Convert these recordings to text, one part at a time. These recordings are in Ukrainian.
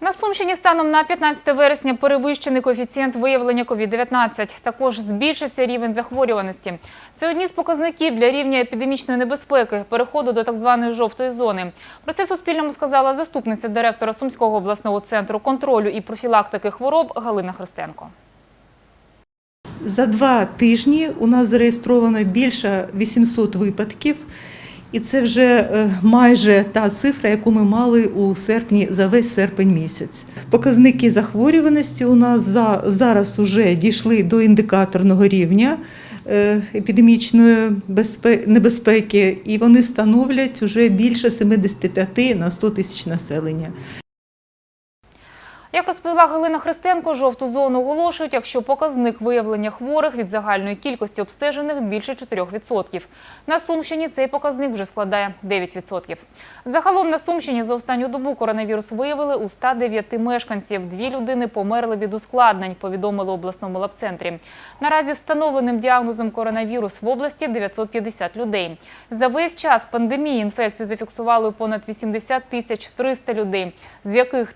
На Сумщині станом на 15 вересня перевищений коефіцієнт виявлення COVID-19. Також збільшився рівень захворюваності. Це одні з показників для рівня епідемічної небезпеки, переходу до так званої жовтої зони. Про це Суспільному сказала заступниця директора Сумського обласного центру контролю і профілактики хвороб Галина Христенко. За два тижні у нас зареєстровано більше 800 випадків, і це вже е, майже та цифра, яку ми мали у серпні за весь серпень місяць. Показники захворюваності у нас за, зараз вже дійшли до індикаторного рівня е, епідемічної безпе- небезпеки, і вони становлять вже більше 75 на 100 тисяч населення. Як розповіла Галина Христенко, жовту зону оголошують, якщо показник виявлення хворих від загальної кількості обстежених більше 4%. На Сумщині цей показник вже складає 9%. Загалом на Сумщині за останню добу коронавірус виявили у 109 мешканців. Дві людини померли від ускладнень, повідомили в обласному лабцентрі. Наразі встановленим діагнозом коронавірус в області 950 людей. За весь час пандемії інфекцію зафіксували понад 80 тисяч 300 людей, з яких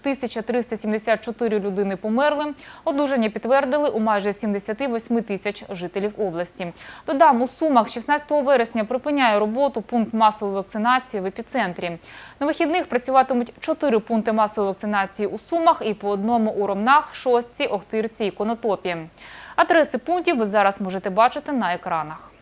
1374 людини померли. Одужання підтвердили у майже 78 тисяч жителів області. Додам, у Сумах з 16 вересня припиняє роботу пункт масової вакцинації в епіцентрі. На вихідних працюватимуть чотири пункти масової вакцинації у Сумах і по одному у Ромнах, Шостці, Охтирці і Конотопі. Адреси пунктів ви зараз можете бачити на екранах.